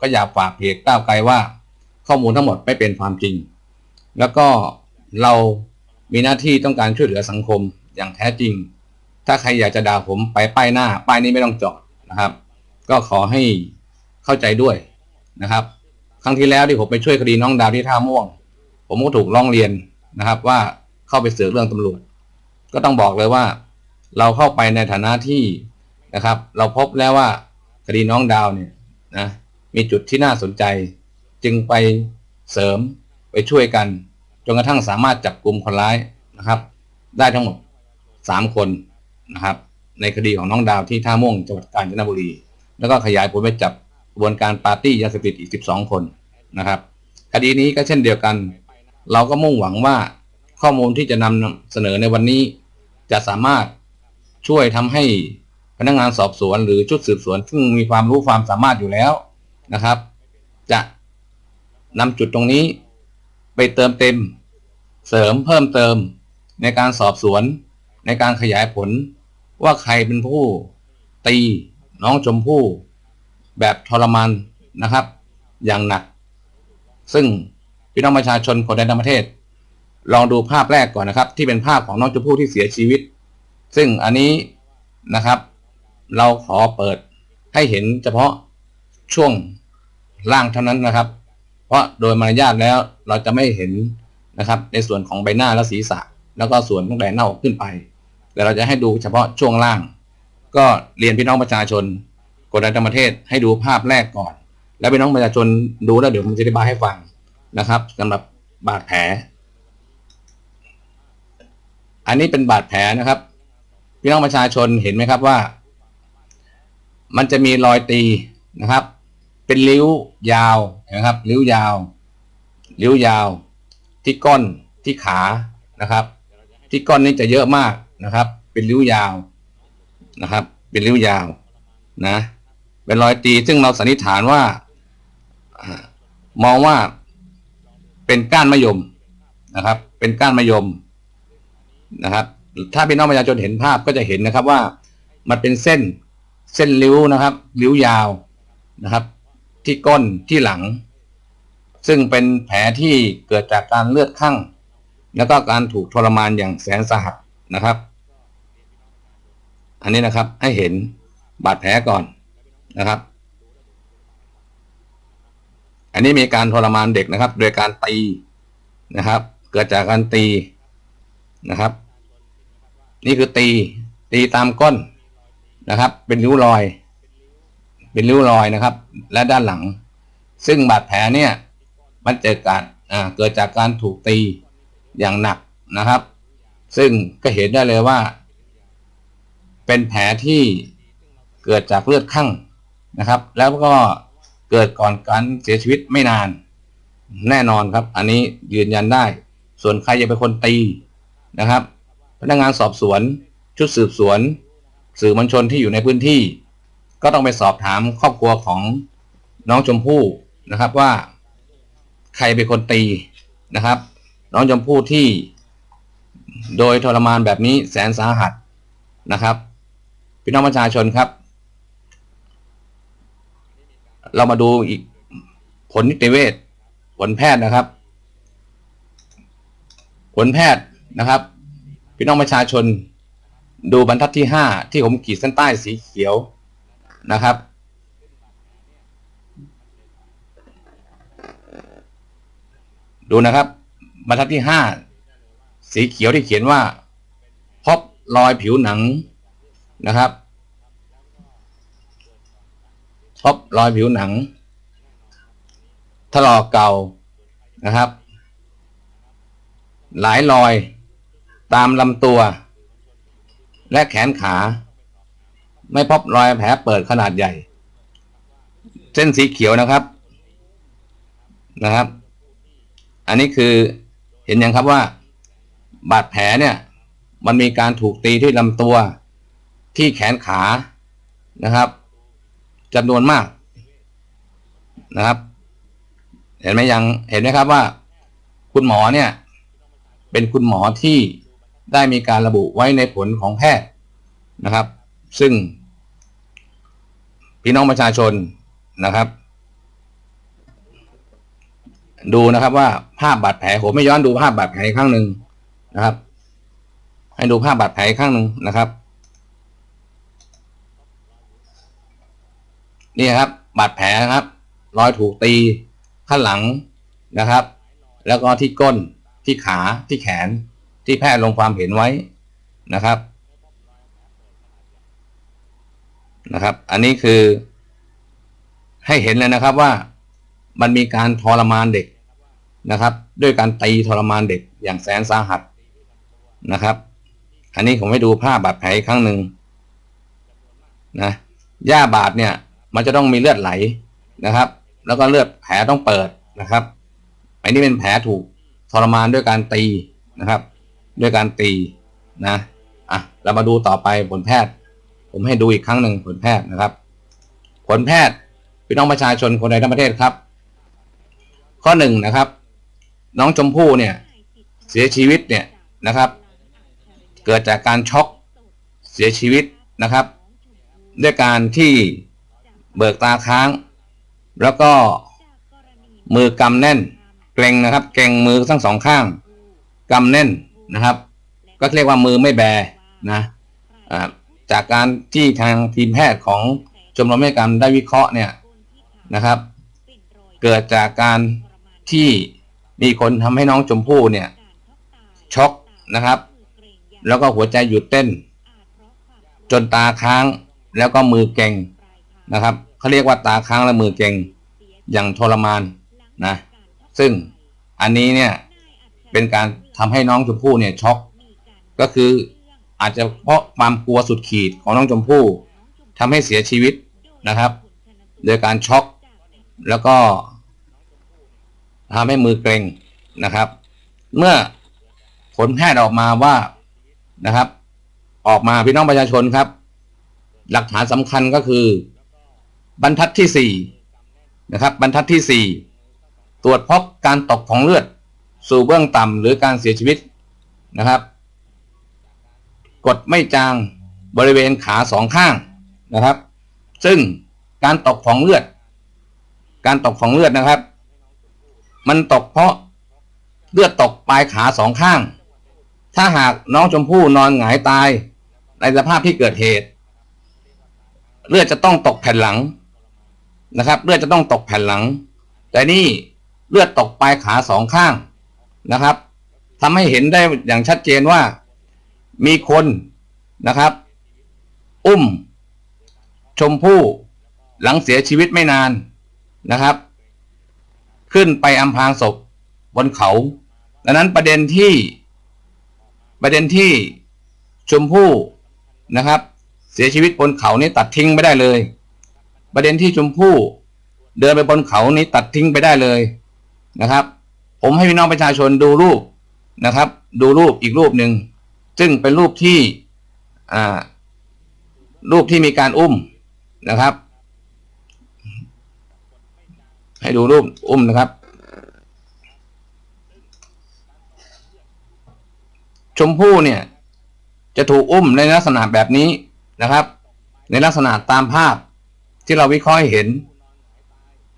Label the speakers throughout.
Speaker 1: ก็อยากฝากเพจก้าวไกลว่า ข้อมูลทั้งหมดไม่เป็นความจริง แล้วก็เรามีหน้าที่ต้องการช่วยเหลือสังคมอย่างแท้จริง ถ้าใครอยากจะด่าผมไปป้ายหน้า ป้ายนี้ไม่ต้องจอดนะครับ ก็ขอให้เข้าใจด้วยนะครับ ครั้งที่แล้วที่ผมไปช่วยคดีน้องดาวที่ท่าม่วง ผมก็ถูกร้องเรียนนะครับว่าเข้าไปเสือกเรื่องตำรวจ ก็ต้องบอกเลยว่า เราเข้าไปในฐานะที่นะครับ เราพบแล้วว่าคดีน้องดาวเนี่ยนะ มีจุดที่น่าสนใจ จึงไปเสริมไปช่วยกันจนกระทั่งสามารถจับกลุ่มคนร้ายนะครับ ได้ทั้งหมดสามคนนะครับ ในคดีของน้องดาวที่ท่าม่วงจังหวัดกาญจนบุรี แล้วก็ขยายผลไปจับกระบวนการปาร์ตี้ยาเสพติดอีก 12 คนนะครับ คดีนี้ก็เช่นเดียวกัน เราก็มุ่งหวังว่าข้อมูลที่จะนำเสนอในวันนี้ จะสามารถช่วยทำให้พนักงานสอบสวนหรือชุดสืบสวน ซึ่งมีความรู้ความสามารถอยู่แล้ว นะครับ จะนำจุดตรงนี้ไปเติมเต็ม เสริมเพิ่มเติมในการสอบสวน ในการขยายผลว่าใครเป็นผู้ตีน้องชมพู่แบบทรมานนะครับ อย่างหนัก ซึ่งพี่น้องประชาชนคนใดทั้งประเทศ ลองดูภาพแรกก่อนนะครับ ที่เป็นภาพของน้องชมพู่ที่เสียชีวิต ซึ่งอันนี้นะครับ เราขอเปิดให้เห็นเฉพาะช่วง ล่างเท่านั้นนะครับ เพราะโดยมารยาทแล้วเราจะไม่เห็นนะครับ ในส่วนของใบหน้าและศีรษะ แล้วก็ส่วนตั้งแต่หน้าอกขึ้นไป แต่เราจะให้ดูเฉพาะช่วงล่าง ก็เรียนพี่น้องประชาชนคนใดทั้งประเทศให้ดูภาพแรกก่อน แล้วพี่น้องประชาชนดูแล้วเดี๋ยวผมจะอธิบายให้ฟังนะครับสำหรับบาดแผล อันนี้เป็นบาดแผลนะครับ พี่น้องประชาชนเห็นไหมครับว่า มันจะมีรอยตีนะครับ เป็นริ้วยาวนะครับ ริ้วยาว ริ้วยาว ที่ก้นที่ขานะครับ ที่ก้นนี้จะเยอะมากนะครับ เป็นริ้วยาวนะครับ เป็นริ้วยาวนะ เป็นรอยตีซึ่งเราสันนิษฐานว่าอ่ามองว่าเป็นก้านมะยมนะครับ เป็นก้านมะยมนะครับ ถ้าพี่น้องประชาชนเห็นภาพก็จะเห็นนะครับว่ามันเป็นเส้นเส้นริ้วนะครับ ริ้วยาวนะครับ ที่ก้นที่หลัง ซึ่งเป็นแผลที่เกิดจากการเลือดข้างแล้วก็การถูกทรมานอย่างแสนสาหัสนะครับ อันนี้นะครับให้เห็นบาดแผลก่อนนะครับ อันนี้มีการทรมานเด็กนะครับ โดยการตีนะครับ เกิดจากการตีนะครับ นี่คือตีตีตามก้นนะครับ เป็นริ้วรอย เป็นริ้วรอยนะครับ และด้านหลัง ซึ่งบาดแผลเนี่ยมันเกิดการเกิดจากการถูกตีอย่างหนักนะครับ ซึ่งก็เห็นได้เลยว่า เป็นแผลที่เกิดจากเลือดข้างนะครับ แล้วก็เกิดก่อนการเสียชีวิตไม่นาน แน่นอนครับ อันนี้ยืนยันได้ ส่วนใครจะเป็นคนตีนะครับ พนักงานสอบสวนชุดสืบสวน สื่อมวลชนที่อยู่ในพื้นที่ ก็ต้องไปสอบถามครอบครัวของน้องชมพู่นะครับว่าใครเป็นคนตีนะครับ น้องชมพู่ที่โดยทรมานแบบนี้แสนสาหัสนะครับ พี่น้องประชาชนครับ เรามาดูอีกผลนิติเวชผลแพทย์นะครับ ผลแพทย์นะครับ พี่น้องประชาชนดูบรรทัดที่ห้าที่ผมขีดเส้นใต้สีเขียว นะครับ ดูนะครับบรรทัดที่ห้าสีเขียวที่เขียนว่า พบรอยผิวหนังนะครับพบรอยผิวหนังถลอกเก่านะครับ หลายรอยตามลำตัว และแขนขา ไม่พบรอยแผลเปิดขนาดใหญ่ เส้นสีเขียวนะครับนะครับ อันนี้คือเห็นยังครับว่า บาดแผลเนี่ย มันมีการถูกตีที่ลำตัวที่แขนขานะครับจำนวนมากนะครับ เห็นไหมยังเห็นไหมครับว่า คุณหมอเนี่ย เป็นคุณหมอที่ได้มีการระบุไว้ในผลของแพทย์นะครับ ซึ่ง พี่น้องประชาชนนะครับ ดูนะครับว่าภาพบาดแผลผมไม่ย้อนดูภาพบาดแผลอีกครั้งหนึ่งนะครับ ให้ดูภาพบาดแผลอีกครั้งหนึ่งนะครับนี่ครับบาดแผลนะครับ รอยถูกตีข้างหลังนะครับ แล้วก็ที่ก้นที่ขาที่แขนที่แพทย์ลงความเห็นไว้นะครับ นะครับ อันนี้คือให้เห็นเลยนะครับว่ามันมีการทรมานเด็กนะครับ ด้วยการตีทรมานเด็กอย่างแสนสาหัสนะครับ อันนี้ผมให้ดูภาพบาดแผลอีกครั้งหนึ่งนะหญ้าบาดเนี่ย มันจะต้องมีเลือดไหลนะครับ แล้วก็เลือดแผลต้องเปิดนะครับ อันนี้เป็นแผลถูกทรมานด้วยการตีนะครับ ด้วยการตีนะอะเรามาดูต่อไปผลแพทย์ ผมให้ดูอีกครั้งหนึ่งผลแพทย์นะครับ ผลแพทย์พี่น้องประชาชนคนในทั้งประเทศครับ ข้อหนึ่งนะครับ น้องชมพู่เนี่ย เสียชีวิตเนี่ยนะครับ เกิดจากการช็อกเสียชีวิตนะครับ ด้วยการที่เบิกตาค้าง แล้วก็มือกำแน่น เกรงนะครับ เกรงมือทั้งสองข้างกำแน่นนะครับ ก็เรียกว่ามือไม่แบนะอ่า จากการที่ทางทีมแพทย์ของชมรมวิทยกรรมได้วิเคราะห์เนี่ยนะครับ เกิดจากการที่มีคนทำให้น้องชมพู่เนี่ยช็อกนะครับ แล้วก็หัวใจหยุดเต้น จนตาค้างแล้วก็มือเก่งนะครับเขาเรียกว่าตาค้างและมือเก่งอย่างทรมานนะซึ่งอันนี้เนี่ยเป็นการทำให้น้องชมพู่เนี่ยช็อกก็คือ อาจจะเพราะความกลัวสุดขีดของน้องชมพู่ทำให้เสียชีวิตนะครับ โดยการช็อกแล้วก็ทำให้มือเกร็งนะครับ เมื่อผลแพทย์ออกมาว่านะครับ ออกมาพี่น้องประชาชนครับ หลักฐานสำคัญก็คือ บรรทัดที่สี่นะครับ บรรทัดที่สี่ตรวจพบการตกของเลือด สู่เบื้องต่ำหรือการเสียชีวิตนะครับ กดไม่จางบริเวณขาสองข้างนะครับ ซึ่งการตกของเลือด การตกของเลือดนะครับ มันตกเพราะเลือดตกปลายขาสองข้าง ถ้าหากน้องชมพู่นอนหงายตายในสภาพที่เกิดเหตุ เลือดจะต้องตกแผ่นหลังนะครับ เลือดจะต้องตกแผ่นหลัง แต่นี่เลือดตกปลายขาสองข้างนะครับทำให้เห็นได้อย่างชัดเจนว่า มีคนนะครับ อุ้ม ชมพู่หลังเสียชีวิตไม่นานนะครับ ขึ้นไปอำพรางศพบนเขาดังนั้นประเด็นที่ประเด็นที่ชมพู่นะครับ เสียชีวิตบนเขานี้ตัดทิ้งไม่ได้เลย ประเด็นที่ชมพู่เดินไปบนเขานี้ตัดทิ้งไปได้เลยนะครับ ผมให้พี่น้องประชาชนดูรูปนะครับ ดูรูปอีกรูปหนึ่ง ซึ่งเป็นรูปที่รูปที่มีการอุ้มนะครับ ให้ดูรูปอุ้มนะครับ ชมพู่เนี่ย จะถูกอุ้มในลักษณะแบบนี้นะครับ ในลักษณะตามภาพที่เราวิเคราะห์เห็น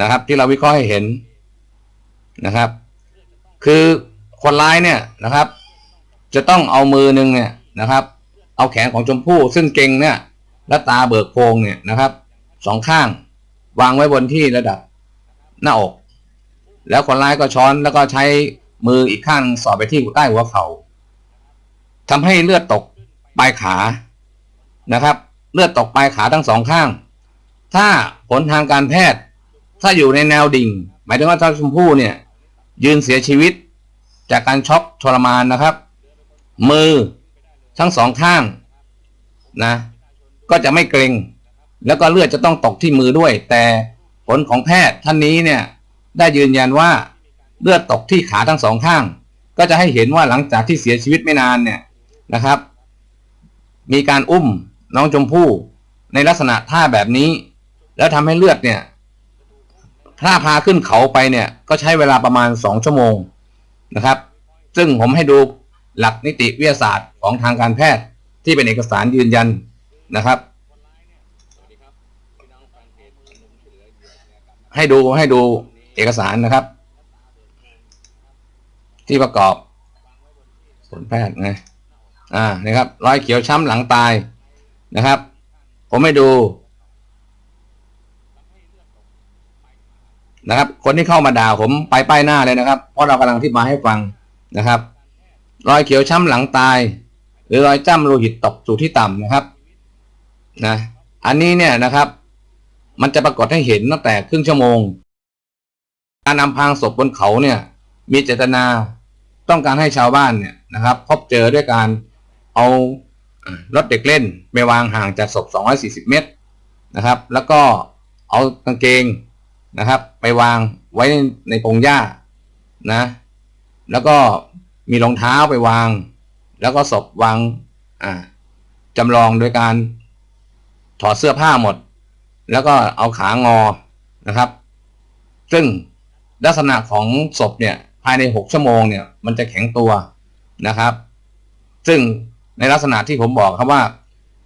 Speaker 1: นะครับ ที่เราวิเคราะห์ให้เห็นนะครับ คือคนร้ายเนี่ยนะครับ จะต้องเอามือหนึ่งเนี่ยนะครับ เอาแขนของชมพู่ซึ่งเก่งเนี่ยและตาเบิกโพงเนี่ยนะครับสองข้าง วางไว้บนที่ระดับหน้าอก แล้วคนร้ายก็ช้อนแล้วก็ใช้มืออีกข้างสอดไปที่ใต้หัวเขา่าทำให้เลือดตกปลายขานะครับ เลือดตกปลายขาทั้งสองข้าง ถ้าผลทางการแพทย์ ถ้าอยู่ในแนวดิ่ง หมายถึงว่าถ้าชมพู่เนี่ย ยืนเสียชีวิตจากการช็อกทรมานนะครับ มือทั้งสองข้างนะ ก็จะไม่เกรงแล้วก็เลือดจะต้องตกที่มือด้วย แต่ผลของแพทย์ท่านนี้เนี่ยได้ยืนยันว่าเลือดตกที่ขาทั้งสองข้าง ก็จะให้เห็นว่าหลังจากที่เสียชีวิตไม่นานเนี่ยนะครับ มีการอุ้มน้องชมพู่ในลักษณะท่าแบบนี้ แล้วทำให้เลือดเนี่ยถ้าพาขึ้นเขาไปเนี่ย ก็ใช้เวลาประมาณสองชั่วโมงนะครับ ซึ่งผมให้ดู หลักนิติวิทยาศาสตร์ของทางการแพทย์ที่เป็นเอกสารยืนยันนะครับ ให้ดูให้ดูเอกสารนะครับ ที่ประกอบผลแพทย์ไงอ่านะครับรอยเขียวช้ำหลังตายนะครับ ผมไม่ดูนะครับ คนที่เข้ามาด่าผมไปป้ายหน้าเลยนะครับ เพราะเรากำลังที่มาให้ฟังนะครับ รอยเขียวช้ำหลังตาย หรือรอยจ้ำโลหิตตกสู่ที่ต่ำนะครับนะอันนี้เนี่ยนะครับ มันจะปรากฏให้เห็นตั้งแต่ครึ่งชั่วโมง การนำพางศพบนเขาเนี่ย มีเจตนาต้องการให้ชาวบ้านเนี่ยนะครับ พบเจอด้วยการเอารถเด็กเล่นไปวางห่างจากศพ 240 เมตรนะครับ แล้วก็เอากางเกงนะครับ ไปวางไว้ในพงหญ้านะ แล้วก็ มีรองเท้าไปวาง แล้วก็ศพวางอ่าจำลองโดยการถอดเสื้อผ้าหมด แล้วก็เอาขางอนะครับ ซึ่งลักษณะของศพเนี่ยภายในหกชั่วโมงเนี่ยมันจะแข็งตัวนะครับ ซึ่งในลักษณะที่ผมบอกครับว่า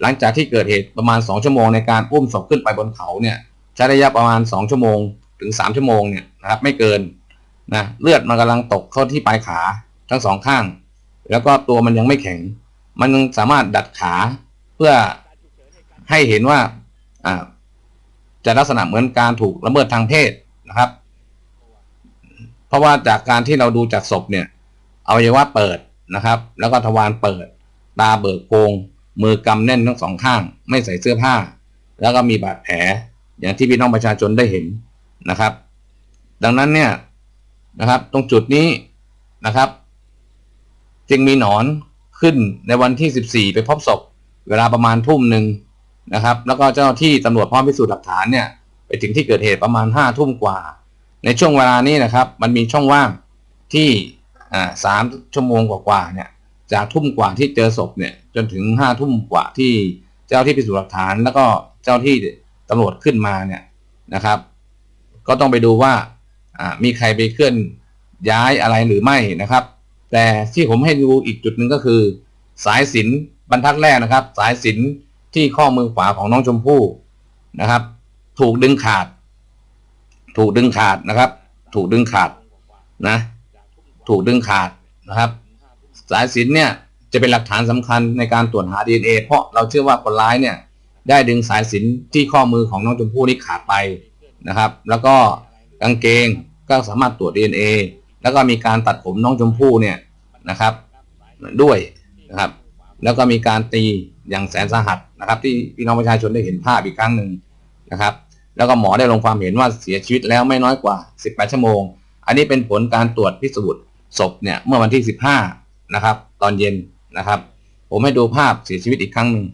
Speaker 1: หลังจากที่เกิดเหตุประมาณสองชั่วโมงในการอุ้มศพขึ้นไปบนเขาเนี่ยใช้ระยะประมาณสองชั่วโมง ถึงสามชั่วโมงเนี่ยนะครับไม่เกินนะเลือดมันกำลังตกเข้าที่ปลายขา ทั้งสองข้าง แล้วก็ตัวมันยังไม่แข็ง มันยังสามารถดัดขาเพื่อให้เห็นว่าจะลักษณะเหมือนการถูกละเมิดทางเพศนะครับ เพราะว่าจากการที่เราดูจากศพเนี่ยอวัยวะเปิดนะครับ แล้วก็ทวารเปิด ตาเบิกโพรงมือกำแน่นทั้งสองข้าง ไม่ใส่เสื้อผ้า แล้วก็มีบาดแผลอย่างที่พี่น้องประชาชนได้เห็นนะครับ ดังนั้นเนี่ยนะครับ ตรงจุดนี้นะครับ จึงมีหนอนขึ้นในวันที่ 14 ไปพบศพ เวลาประมาณทุ่มหนึ่งนะครับ แล้วก็เจ้าหน้าที่ตำรวจพร้อมพิสูจน์หลักฐานเนี่ยไปถึงที่เกิดเหตุประมาณห้าทุ่มกว่า ในช่วงเวลานี้นะครับ มันมีช่องว่างที่สามชั่วโมงกว่าๆเนี่ยจากทุ่มกว่าที่เจอศพเนี่ยจนถึงห้าทุ่มกว่าที่เจ้าที่พิสูจน์หลักฐาน แล้วก็เจ้าที่ตำรวจขึ้นมาเนี่ยนะครับ ก็ต้องไปดูว่ามีใครไปเคลื่อนย้ายอะไรหรือไม่นะครับ แต่ที่ผมให้ดูอีกจุดหนึ่งก็คือ สายสินบรรทัดแรกนะครับ สายสินที่ข้อมือขวาของน้องชมพู่นะครับ ถูกดึงขาด ถูกดึงขาดนะครับ ถูกดึงขาดนะ ถูกดึงขาดนะครับ สายสินเนี่ยจะเป็นหลักฐานสำคัญในการตรวจหา DNA เพราะเราเชื่อว่าคนร้ายเนี่ย ได้ดึงสายสินที่ข้อมือของน้องชมพู่นี่ขาดไปนะครับ แล้วก็กางเกงก็สามารถตรวจ DNA แล้วก็มีการตัดผมน้องชมพู่เนี่ยนะครับ ด้วยนะครับ แล้วก็มีการตีอย่างแสนสาหัสนะครับ ที่พี่น้องประชาชนได้เห็นภาพอีกครั้งหนึ่งนะครับ แล้วก็หมอได้ลงความเห็นว่าเสียชีวิตแล้วไม่น้อยกว่า 18 ชั่วโมง อันนี้เป็นผลการตรวจพิสูจน์ศพเนี่ยเมื่อวันที่ 15 นะครับ ตอนเย็นนะครับ ผมให้ดูภาพเสียชีวิตอีกครั้งหนึ่ง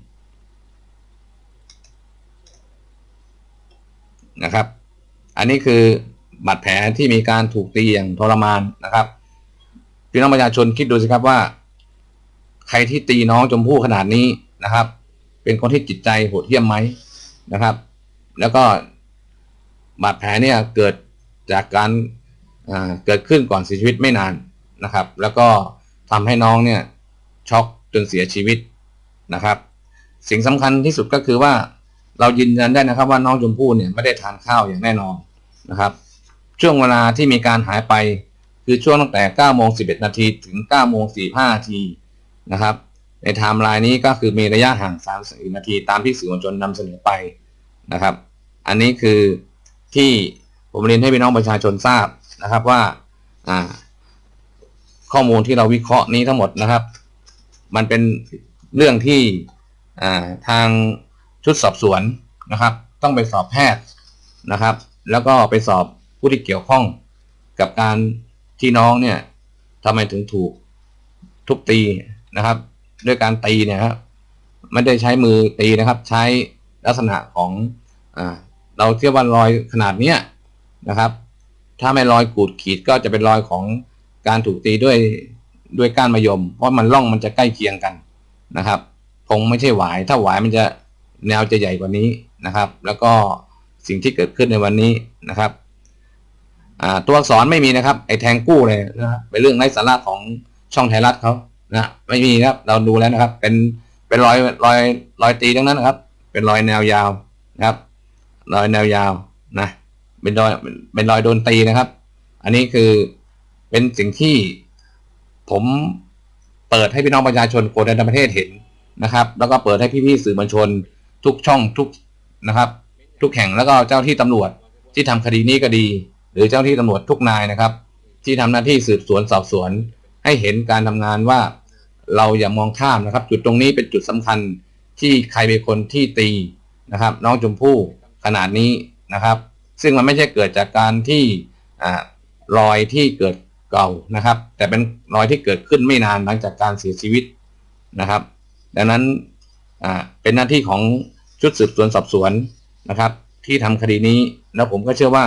Speaker 1: นะครับ อันนี้คือ บาดแผลที่มีการถูกตีอย่างทรมานนะครับพี่น้องประชาชนคิดดูสิครับว่า ใครที่ตีน้องชมพู่ขนาดนี้นะครับ เป็นคนที่จิตใจโหดเหี้ยมไหมนะครับ แล้วก็บาดแผลเนี่ยเกิดจากการเกิดขึ้นก่อนเสียชีวิตไม่นานนะครับ แล้วก็ทำให้น้องเนี่ยช็อกจนเสียชีวิตนะครับ สิ่งสำคัญที่สุดก็คือว่าเรายืนยันได้นะครับว่าน้องชมพู่เนี่ยไม่ได้ทานข้าวอย่างแน่นอนนะครับ ช่วงเวลาที่มีการหายไป คือช่วงตั้งแต่9โมง11 นาทีถึง9โมง45นาทีนะครับ ในไทม์ไลน์นี้ก็คือมีระยะห่าง30นาทีตามที่สื่อมวลชนนำเสนอไปนะครับ อันนี้คือที่ผมเรียนให้พี่น้องประชาชนทราบนะครับว่าข้อมูลที่เราวิเคราะห์นี้ทั้งหมดนะครับ มันเป็นเรื่องที่ทางชุดสอบสวนนะครับ ต้องไปสอบแพทย์นะครับ แล้วก็ไปสอบ ผู้ที่เกี่ยวข้องกับการที่น้องเนี่ยทำไมถึงถูกทุบตีนะครับ ด้วยการตีเนี่ยครับไม่ได้ใช้มือตีนะครับ ใช้ลักษณะของอเราเทียบว่ารอยขนาดเนี้ยนะครับ ถ้าไม่รอยขูดขีดก็จะเป็นรอยของการถูกตีด้วยด้วยก้านมะยม เพราะมันร่องมันจะใกล้เคียงกันนะครับคงไม่ใช่หวายถ้าหวายมันจะแนวจะใหญ่กว่านี้นะครับ แล้วก็สิ่งที่เกิดขึ้นในวันนี้นะครับ อ่าตัวอักษรไม่มีนะครับ ไอ้แทงกู้เลยนะครับเป็นเรื่องไร้สาระของช่องไทยรัฐเขานะไม่มีครับ เราดูแล้วนะครับ เป็นเป็นรอยรอยรอยตีทั้งนั้นนะครับ เป็นรอยแนวยาวนะครับ รอยแนวยาวนะเป็นรอยเป็นรอยโดนตีนะครับ อันนี้คือเป็นสิ่งที่ผมเปิดให้พี่น้องประชาชนคนในประเทศเห็นนะครับ แล้วก็เปิดให้พี่ๆสื่อมวลชน ทุกช่องทุกนะครับ ทุกแห่งแล้วก็เจ้าที่ตำรวจที่ทำคดีนี้ก็ดี หรือเจ้าที่ตำรวจทุกนายนะครับ ที่ทำหน้าที่สืบสวนสอบสวน ให้เห็นการทำงานว่าเราอย่ามองข้ามนะครับ จุดตรงนี้เป็นจุดสำคัญที่ใครเป็นคนที่ตีนะครับ น้องชมพู่ขนาดนี้นะครับ ซึ่งมันไม่ใช่เกิดจากการที่รอยที่เกิดเก่านะครับ แต่เป็นรอยที่เกิดขึ้นไม่นานหลังจากการเสียชีวิตนะครับ ดังนั้นเป็นหน้าที่ของชุดสืบสวนสอบสวนนะครับ ที่ทำคดีนี้แล้วผมก็เชื่อว่า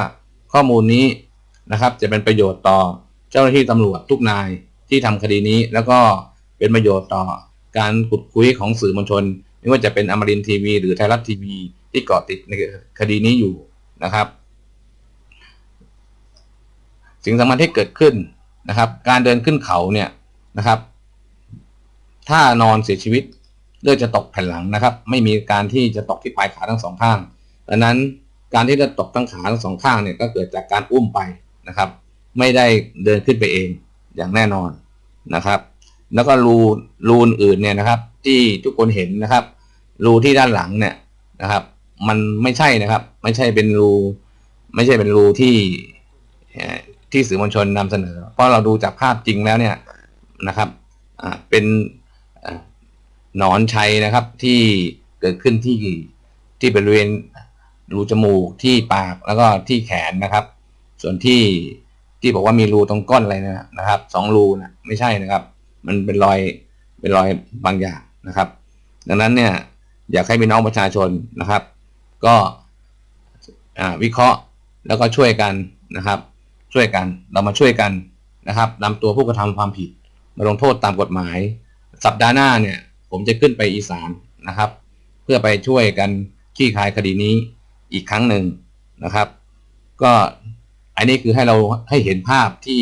Speaker 1: ข้อมูลนี้นะครับ จะเป็นประโยชน์ต่อเจ้าหน้าที่ตำรวจทุกนายที่ทำคดีนี้ แล้วก็เป็นประโยชน์ต่อการขุดคุยของสื่อมวลชน ไม่ว่าจะเป็นอมรินทร์ทีวี หรือไทยรัฐทีวี ที่เกาะติดในคดีนี้อยู่นะครับ สิ่งสำคัญที่เกิดขึ้นนะครับ การเดินขึ้นเขาเนี่ยนะครับ ถ้านอนเสียชีวิตเลือดจะตกแผ่นหลังนะครับ ไม่มีการที่จะตกที่ปลายขาทั้งสองข้างดังนั้น การที่จะตกทั้งขาทั้งสองข้างเนี่ยก็เกิดจากการอุ้มไปนะครับ ไม่ได้เดินขึ้นไปเองอย่างแน่นอนนะครับ แล้วก็รูรูอื่นเนี่ยนะครับ ที่ทุกคนเห็นนะครับ รูที่ด้านหลังเนี่ยนะครับ มันไม่ใช่นะครับ ไม่ใช่เป็นรู ไม่ใช่เป็นรูที่ที่สื่อมวลชนนำเสนอ เพราะเราดูจากภาพจริงแล้วเนี่ยนะครับอ่าเป็นหนอนชัยนะครับที่เกิดขึ้นที่ที่บริเวณ รูจมูกที่ปากแล้วก็ที่แขนนะครับ ส่วนที่ที่บอกว่ามีรูตรงก้นอะไรนยนะครับสองรูนะไม่ใช่นะครับ มันเป็นรอยเป็นรอยบางอย่างนะครับ ดังนั้นเนี่ยอยากให้พี่น้องประชาชนนะครับ ก็วิเคราะห์แล้วก็ช่วยกันนะครับ ช่วยกันเรามาช่วยกันนะครับนำตัวผู้กระทำความผิด มาลงโทษตามกฎหมาย สัปดาห์หน้าเนี่ย ผมจะขึ้นไปอีสานนะครับ เพื่อไปช่วยกันคลี่คายคดีนี้ อีกครั้งหนึ่งนะครับ ก็อันนี้คือให้เราให้เห็นภาพที่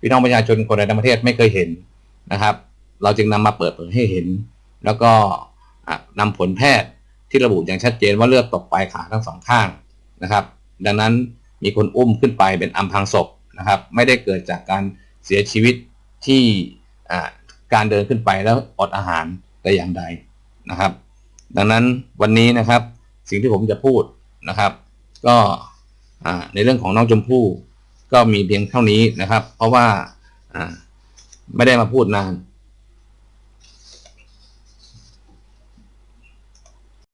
Speaker 1: พี่น้องประชาชนคนในต่างประเทศไม่เคยเห็นนะครับ เราจึงนำมาเปิดเผยให้เห็น แล้วก็อะนำผลแพทย์ที่ระบุอย่างชัดเจนว่าเลือดตกปลายขาทั้งสองข้างนะครับ ดังนั้นมีคนอุ้มขึ้นไปเป็นอัมพังศพนะครับ ไม่ได้เกิดจากการเสียชีวิตที่การเดินขึ้นไปแล้วอดอาหารแต่อย่างใดนะครับ ดังนั้นวันนี้นะครับสิ่งที่ผมจะพูด นะครับ ก็ในเรื่องของน้องชมพู่ก็มีเพียงเท่านี้นะครับ เพราะว่าไม่ได้มาพูดนาน